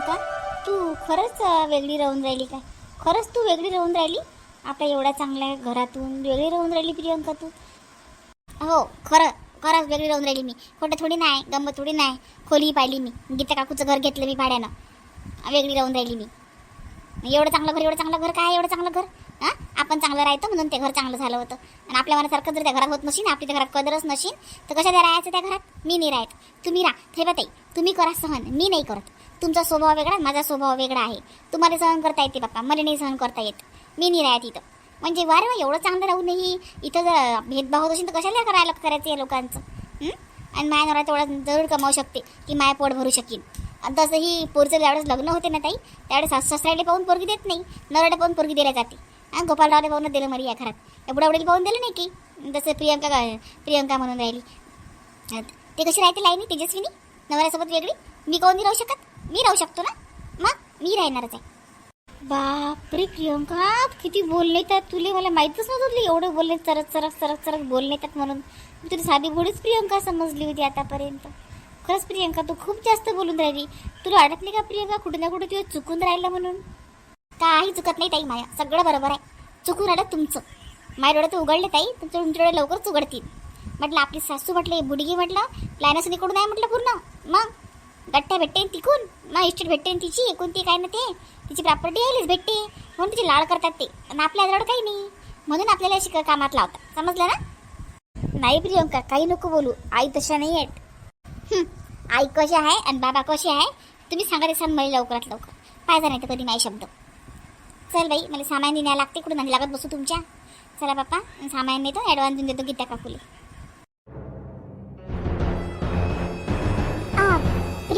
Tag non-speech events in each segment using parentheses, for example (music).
प्रियंका तू खरंच वेगळी राहून राहिली काय? खरंच तू वेगळी राहून राहिली? आपल्या एवढ्या चांगल्या घरातून वेगळी राहून राहिली प्रियंका तू? हो खरं खरंच वेगळी राहून राहिली मी. खोटं थोडी नाही गंमत थोडी नाही. खोली पाहिली मी. गीता काकूचं घर घेतलं मी भाड्यानं. वेगळी राहून राहिली मी. एवढं चांगलं घर एवढं चांगलं घर काय? एवढं चांगलं घर? हां आपण चांगलं राहतो म्हणून ते घर चांगलं झालं होतं. आणि आपल्या मनासारखं जर त्या घरात होत नशीन आपल्या त्या घरात कदरच नशीन तर कशा त्या राहायचं त्या घरात? मी नाही राहत. तुम्ही राहा. ठेवताई तुम्ही करा सहन. मी नाही करत. तुमचा स्वभाव वेगळा माझा स्वभाव वेगळा आहे. तुम्हाला सहन करता येते बाप्पा. मला नाही सहन करता येत. मी नाही राहत इथं म्हणजे वारे वा एवढं चांगलं राहूनही इथं जर भेदभाव होत असेल तर कशाला करायला करायचं या लोकांचं? आणि माया नवरा तेवढा जरूर कमावू शकते की माया पोट भरू शकेन. आणि तसंही पोरचं ज्यावेळेस लग्न होते ना ताई? त्यावेळेस सासू सासऱ्याला पाहून पोरगी देत नाही. नवऱ्याला पाहून पोरगी दिल्या जाते. आणि गोपालरावला पाहून दिलं मरी या घरात. एवढं बुडावडीला पाहून दिलं नाही की? जसं प्रियंका प्रियंका म्हणून राहिली. ते कशी राहते लाईनी? तेजस्विनी? नवऱ्यासोबत वेगळी? मी कोण नाही राहू शकत? मी राहू शकतो ना? मग मी राहणारच आहे. बापरे प्रियंका किती बोलले तर तुले मला माहीतच नव्हतं तुला एवढे बोलले चरत चरक चरक चरक बोलले येतात म्हणून. मी तुला साधी गोडीच प्रियंका समजली होती आतापर्यंत. खरंच प्रियंका तू खूप जास्त बोलून राहिली. तुला वाटत नाही का प्रियंका कुठे ना कुठे तुला चुकून राहिलं म्हणून? काही चुकत नाही ताई माया सगळं बरोबर आहे. चुकून राहिलं तुमचं. माझ्या डोळ्यात उघडले ताई तुमचं तुमच्या डोळे लवकरच उघडतील. म्हटलं आपली सासू म्हटलं बुडगी म्हटलं प्लॅनस इकडून आहे म्हटलं पूर्ण. मग? गट्ट्या भेटते तिकून. मग इस्टेट भेटते तिची कोणती काय ना ते. तिची प्रॉपर्टी यायलीच भेटते. म्हणून तिची लाड करतात ते. आणि आपल्या जवळ काही नाही. म्हणून आपल्याला अशी कामात लावतात. समजलं ना? नाही प्रियंका काही नको बोलू. आई तशा नाही आहेत. आई कशी आहे आणि बाबा कसे आहे तुम्ही सांगा असाल मला लवकरात लवकर. पाहिजे नाही तर कधी नाही शब्द. चल बाई मला सामान न्यायला लागते. कुठून नाही लागत बसू तुमच्या. चला बाप्पा सामान नेतो ॲडव्हान्स देऊन देतो. गीता काकुले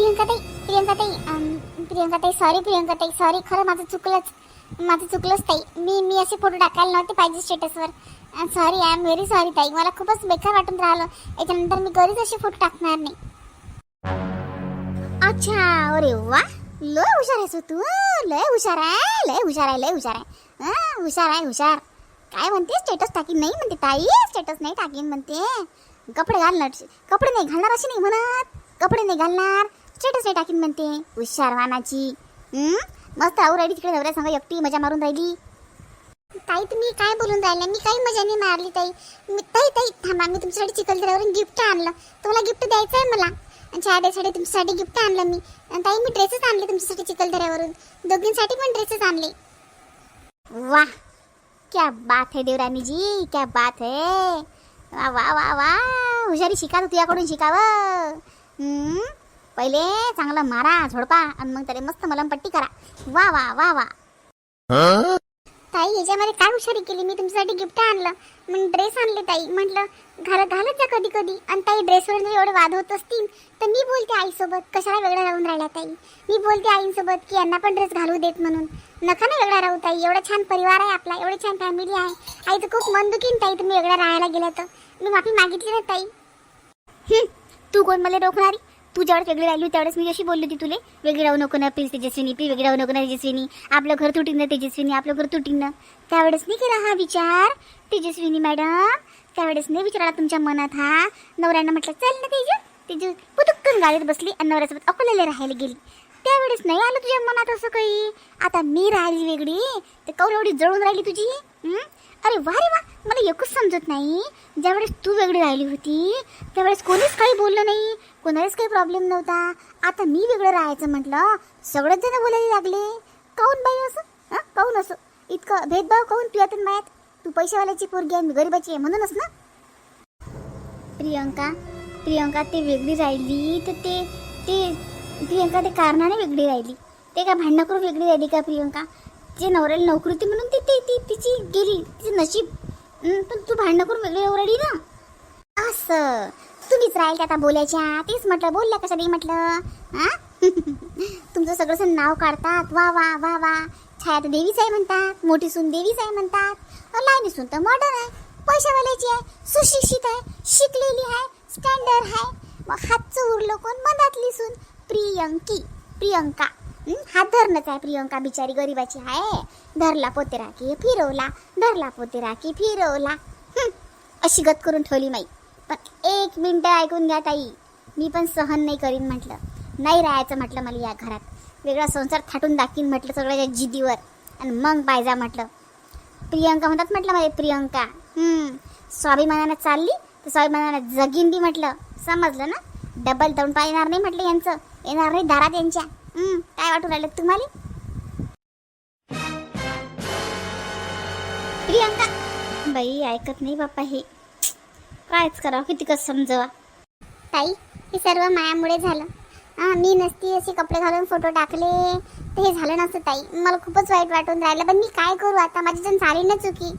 प्रियंका ताई प्रियंका ताई प्रियंका ताई सॉरी प्रियंका ताई सॉरी खरं माझं चुकलंच माझं चुकलंच ताई. मी मी असे फोटो टाकायला नव्हते पाहिजे स्टेटसवर sorry I am very sorry ताई. मला खूपच बेकार वाटून राहिलं. याच्यानंतर मी घरीच असे फोटो टाकणार नाही. अच्छा अरे वा. लय हुशार आहेस हो तू लय हुशार आहे लय हुशार आहे लय हुशार आहे. हं, हुशार आहे हुशार. काय म्हणते स्टेटस टाकीन नाही म्हणते ताई. स्टेटस नाही टाकीन म्हणते. कपडे घालणार कपडे नाही घालणार असे नाही म्हणत. कपडे नाही घालणार. स्टेटस नाही टाकीन म्हणते. हुशार वानाची. मस्त आऊ राहिली तिकडे नवऱ्या सांगा एकटी मजा मारून राहिली. ताई तुम्ही काय बोलून राहिल्या? मी काही मजा नाही मारली ताई. मी ताई ताई थांबा. मी तुमच्यासाठी चिखलदऱ्यावरून गिफ्ट आणलं. तुम्हाला गिफ्ट द्यायचं आहे मला. आणि शाळेसाठी तुमच्यासाठी गिफ्ट आणलं मी. आणि ताई मी ड्रेसेस आणले तुमच्यासाठी चिखलदऱ्यावरून दोघींसाठी पण ड्रेसेस आणले. वा क्या बात है देवरानी जी क्या बात है. वा वा वा वा हुशारी शिका तू तुझ्याकडून शिकावं. पहिले चांगलं मारा झोडपा आणि मग त्याला मस्त मलमपट्टी करा. वा वा वा वा. ताई याच्यामध्ये काय हुशारी केली? मी तुमच्यासाठी गिफ्ट आणलं. मग ड्रेस आणले ताई. म्हटलं घाल घालत जा कधी कधी आणि ताई ड्रेसवर जर एवढे वाद होत असतील तर मी बोलते आईसोबत. कशाला वेगळा राहून राहिला ताई? मी बोलते आईसोबत की यांना पण ड्रेस घालू देत म्हणून. नका ना वेगळा राहू ताई. एवढा छान परिवार आहे आपला. एवढी छान फॅमिली आहे. आईचं खूप मन दुखीन ताई तुम्ही वेगळा राहायला गेला तर. मी माफी मागितली ना ताई? तू कोण मला रोखणारी? तू ज्यावेळेस वेगळी राहिली त्यावेळेस मी अशी बोलली होती तुले वेगळी राहू नको ना प्लीज तेजस्विनी प्लीज वेगळी राहू नको ना तेजस्विनी. आपलं घर तुटीन ना तेजस्विनी आपलं घर तुटीन ना. त्यावेळेस नाही केला हा विचार? तेजस्विनी मॅडम त्यावेळेस नाही विचारला तुमच्या मनात हा? नवऱ्यानं म्हटलं चल ना तेज. तेज पुतुक्कन गाडीत बसली आणि नवऱ्यासोबत अकोल्याला राहायला गेली. त्यावेळेस नाही आलं तुझ्या मनात असं काही? आता मी राहिली वेगळी तर काऊन एवढी जळून राहिली तुझी? अरे वा रे वा मला एकच समजत नाही. ज्यावेळेस तू वेगळी राहिली होती त्यावेळेस कोणीच काही बोललं नाही कोणालाच काही प्रॉब्लेम नव्हता. आता मी वेगळं राहायचं म्हटलं सगळेच जण बोलायला लागले. काऊन बाई असं? हां? काऊन असं? इतकं भेदभाव काऊन पियातून मायात तू पैशावाल्याची पोरगी आहे मी गरीबाची आहे म्हणूनच ना? प्रियंका प्रियंका ते वेगळी राहिली तर ते ते प्रियंका ते कारणाने वेगळी राहिली. ते का भांडणं करून वेगळी राहिली का प्रियंका? जे नवऱ्याला नोकरी होती म्हणून ती ती तिची गेली. तिचं नशीब. पण तू भांडणं करून वेगळी राहिली ना? असं. तुम्हीच राहील आता बोलायच्या. तेच म्हटलं बोलल्या कशा म्हटलं? हा (laughs) तुमचं सगळं नाव काढतात. वा वा वा वा. छाया तर देवीच आहे म्हणतात. मोठी सून देवीच आहे म्हणतात. लहान सून तर मॉडर्न आहे. पैशावाल्याची आहे. सुशिक्षित आहे. शिकलेली आहे. स्टँडर्ड आहे. मग हातचं उरलं कोण? मनातली सून. प्रियंकी प्रियंका. हा? धरणच आहे प्रियंका बिचारी गरीबाची आहे धरला पोते राखी फिरवला. धरला पोते राखी फिरवला. अशी गत करून ठेवली माई. पण एक मिनटं ऐकून घ्या ताई. मी पण सहन नाही करीन म्हटलं. नाही राहायचं म्हटलं मला या घरात. वेगळा संसार थाटून दाखीन म्हटलं सगळ्याच्या जिदीवर. आणि मग पाहिजा म्हटलं. प्रियंका म्हणतात म्हटलं मला प्रियंका. स्वाभिमानानं चालली तर स्वाभिमानानं जगीन बी म्हटलं. समजलं ना? डबल तोंड पाहणार नाही म्हटलं यांचं. येणार नाही दारात यांच्या. काय वाटू राहिलं तुम्हाला? प्रियंका. बाई ऐकत नाही बाप्पा हे. कायच करावं किती कसं समजवा. ताई हे सर्व मायामुळे झालं. हां मी नसती असे कपडे घालून फोटो टाकले. तर हे झालं नसतं ताई. मला खूपच वाईट वाटून राहिलं. पण मी काय करू आता? माझी जण झाली ना चुकी.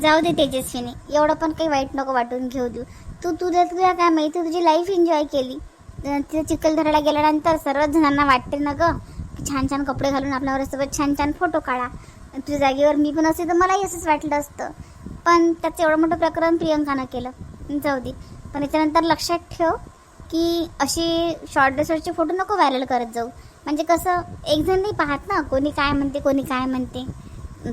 जाऊ दे तेजस्वीने. एवढं पण काही वाईट नको वाटून घेऊ देऊ. तू तुझ्या तुझ्या काय माहिती? तुझी लाईफ एन्जॉय केली. तिथे चिखलदऱ्याला गेल्यानंतर सर्वच जणांना वाटते ना ग की छान छान कपडे घालून आपल्यावर छान छान फोटो काढा. तुझ्या जागेवर मी पण असे तर मलाही असंच वाटलं असतं. पण त्याचं एवढं मोठं प्रकरण प्रियंकानं केलं. जाऊ दे. पण याच्यानंतर लक्षात ठेव की अशी शॉर्ट ड्रेसवरचे फोटो नको व्हायरल करत जाऊ. म्हणजे कसं एक जण नाही पाहत ना कोणी काय म्हणते कोणी काय म्हणते.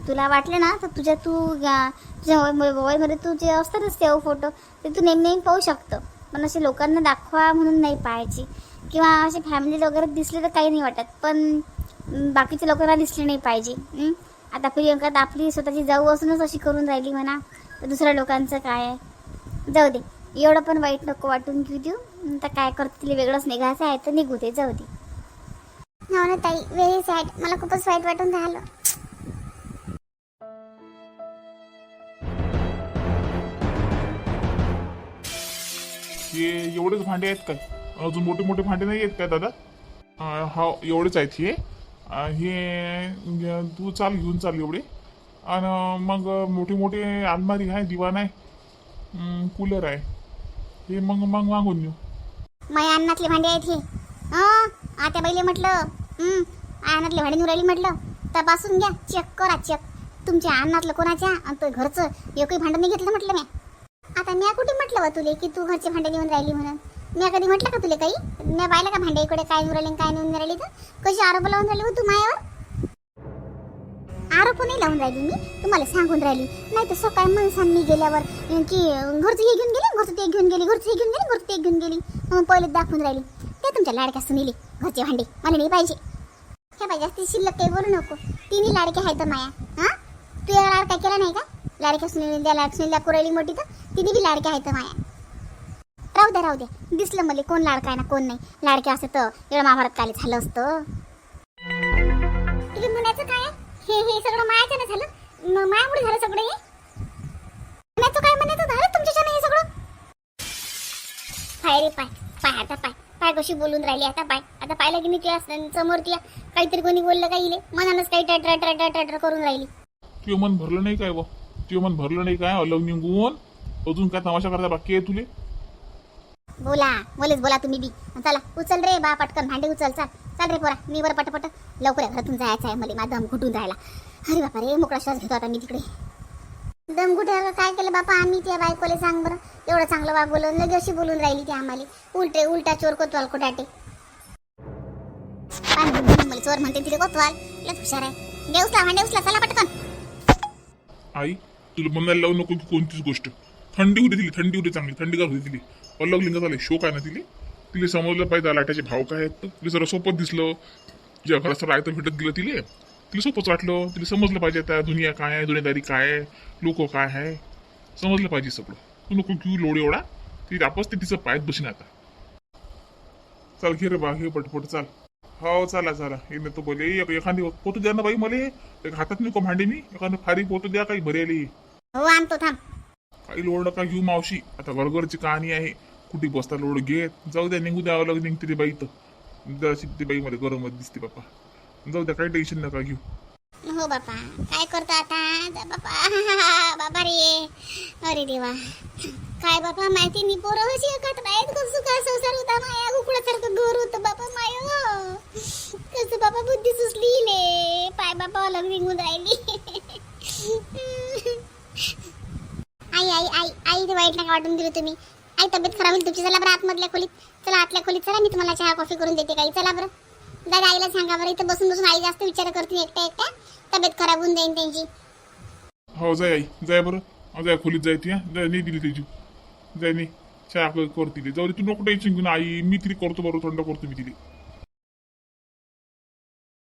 तुला वाटलं ना तर तुझ्या तू या- तुझ्या मोबाईल- मोबाईलमध्ये तू जे असतातच सेव फोटो ते तू नेहमी नेहमी पाहू शकतं. पण असे लोकांना दाखवा म्हणून नाही पाहायची. किंवा असे फॅमिली वगैरे दिसले तर काही नाही वाटत. पण बाकीच्या लोकांना दिसले नाही पाहिजे. आता प्रियंका तर आपली स्वतःची जाऊ असूनच अशी करून राहिली म्हणा. तर दुसऱ्या लोकांचं काय आहे? जाऊ दे. एवढं पण वाईट नको वाटून घेऊ देऊ. तर काय करते तिला वेगळंच निघायचं आहे तर निघू दे. जाऊ दे. हो ना ताई व्हेरी सॅड मला खूपच वाईट वाटून राहिलं. हे एवढेच भांडे आहेत काय अजून मोठे मोठे भांडे नाही आहेत काय दादा? अं, हा एवढेच आहेत हे. अं, हे तू चाल घेऊन चाल एवढे. आणि मग मोठे मोठे अलमारी आहे दिवाण आहे कूलर आहे. हे मग मग मागून घेऊ. माझ्या अन्नातले भांडे आहेत हे. हं आता पहिले म्हटलं हं अन्नातले भांडे राहिली म्हटलं. तपासून घ्या चेक करा चेक तुमच्या अन्नातलं कोणाच्या? आणि तो घरचं एकही भांडं नाही घेतलं म्हटलं मी. आता मी कुठे म्हटलं बा तुले की तू घरचे भांडे घेऊन राहिली म्हणून? मी कधी म्हटलं का तुले काही? मी पाहिलं का भांडे इकडे काय नेऊन राहिले काय नेऊन राहिली तर कशी आरोप लावून राहिली हो तू मायावर? आरोप नाही लावून राहिली मी तुम्हाला सांगून राहिली. नाही तर सकाळी माणसांनी मी गेल्यावर की घरचं हे घेऊन गेली घरचं ते घेऊन गेली घरचं हे घेऊन गेली घरचं ते घेऊन गेली. म्हणून पहिले दाखवून राहिली. ते तुमच्या लाडक्या सुनीली घरचे भांडे. मला नाही पाहिजे. हे पाहिजे असते शिल्लक काही बोलू नको. तिन्ही लाडके आहेत माया. हा? तू या लाडका केला नाही का? लाडक्या सुनील द्या लाड सुनील कुरायली मोठी तर तिन्ही बी लाडके आहेत माया. राहू द्या राहू द्या दिसलं मला कोण लाडका आहे ना कोण नाही. लाडक्या असं तर एवढं महाभारत काय झालं असतं. तुला म्हणायचं काय हे हे सगळं मायाच्यानं झालं? मायामुळे झालं सगळं हे? म्हणायचं काय म्हणायचं झालं तुमच्याच्यानं हे सगळं? पाय रे पाय पाय आता पाय. पाय कशी बोलून राहिली आता पाय. आता पाहिलं की मी तुझ्या स- समोर तुझ्या काहीतरी कोणी बोललं काही इले मनानच काही टॅटर टॅटर टॅटर करून राहिली. तुझं मन भरलं नाही काय मन भरलं नाही काय? अलग निघून अजून काय तमाशा करता बाकी आहे तुले? बोला बोलेच बोला तुम्ही बी. चला उचल रे बा पटकन भांडे उचल चाल. चाल रे पोरा मी बरं पटपट. लवकर घरातून जायचं आहे मला माझा दम घुटून राहिला. अरे बापा रे मोकळा श्वास घेतो आता मी तिकडे. दम घुटायला काय केलं बापा? आम्ही त्या बायकोले सांग बरं. एवढं चांगलं वाग बोलून लगे अशी बोलून राहिली ती आम्हाला. उलटे उलटा चोर कोतवाल कोटाटे चोर म्हणते तिथे कोतवाल. लच हुशार आहे. दे उचला भांडे उचला चला पटकन. आई तुला म्हणायला लावू नको की कोणतीच गोष्ट. थंडी होती तिली थंडी होती चांगली थंडीगार होती दिली अलग लिंग झाले शोक आहे ना तिली. तिला समजलं पाहिजे लाटाचे भाव काय आहेत. तिला जरा सोपत दिसलं. ज्या सर रायतं भेटत गेलं तिले. तिला सोपंच वाटलं. तिला समजलं पाहिजे त्या दुनिया काय आहे दुनियादारी काय आहे लोक काय आहे. समजलं पाहिजे सगळं. तू नको घेऊ लोड एवढा. ती आपस ते तिचं पायत बसीन आता. चाल घे रे बा घे पटपट चाल. हो चला चाला. हे तो बोले एखादी पोतू द्या ना बाई मला. एक हातात नको भांडे मी. एखादं फारी पोतू द्या काही भरेली हो आणतो थांब. काही लोड नका घेऊ मावशी. आता घरघरची कहाणी आहे. कुठे बसता लोड घेत. जाऊ द्या निघू द्या अलग निघते ती बाई तर जराशी ती बाई मध्ये गरम दिसते बापा. जाऊ द्या काही टेन्शन नका घेऊ. हो बापा. काय करतो आता? जा बापा. (laughs) बाबा रे. अरे देवा. काय बापा? माहिती मी पोरं कशी एकत नाहीत खूप सुखा संसार होता. माया कुकडासारखं घर होतं बापा. माय कसं बापा बुद्धी सुचली ले पाय बापा अलग निघून राहिली. आई आई आई आई ते वाईट नका वाटून दिली तुम्ही. आई तब्येत खराब होईल तुमची. चला बरं आतमधल्या खोलीत. चला आतल्या खोलीत चला. मी तुम्हाला चहा कॉफी करून देते काही. चला बरं. दादा आईला सांगा बरं. इथं बसून बसून आई जास्त विचार करते एकट्या एकट्या. तब्येत खराब होऊन जाईन त्यांची. हो जाय आई. जाय बरं. हो जाय. खोलीत जाय ती जाय नाही दिली त्याची. जाय नाही. चहा करते जाऊ दे तू नको टेन्शन घेऊन आई मी तिला करतो बरोबर थंड करतो मी तिला.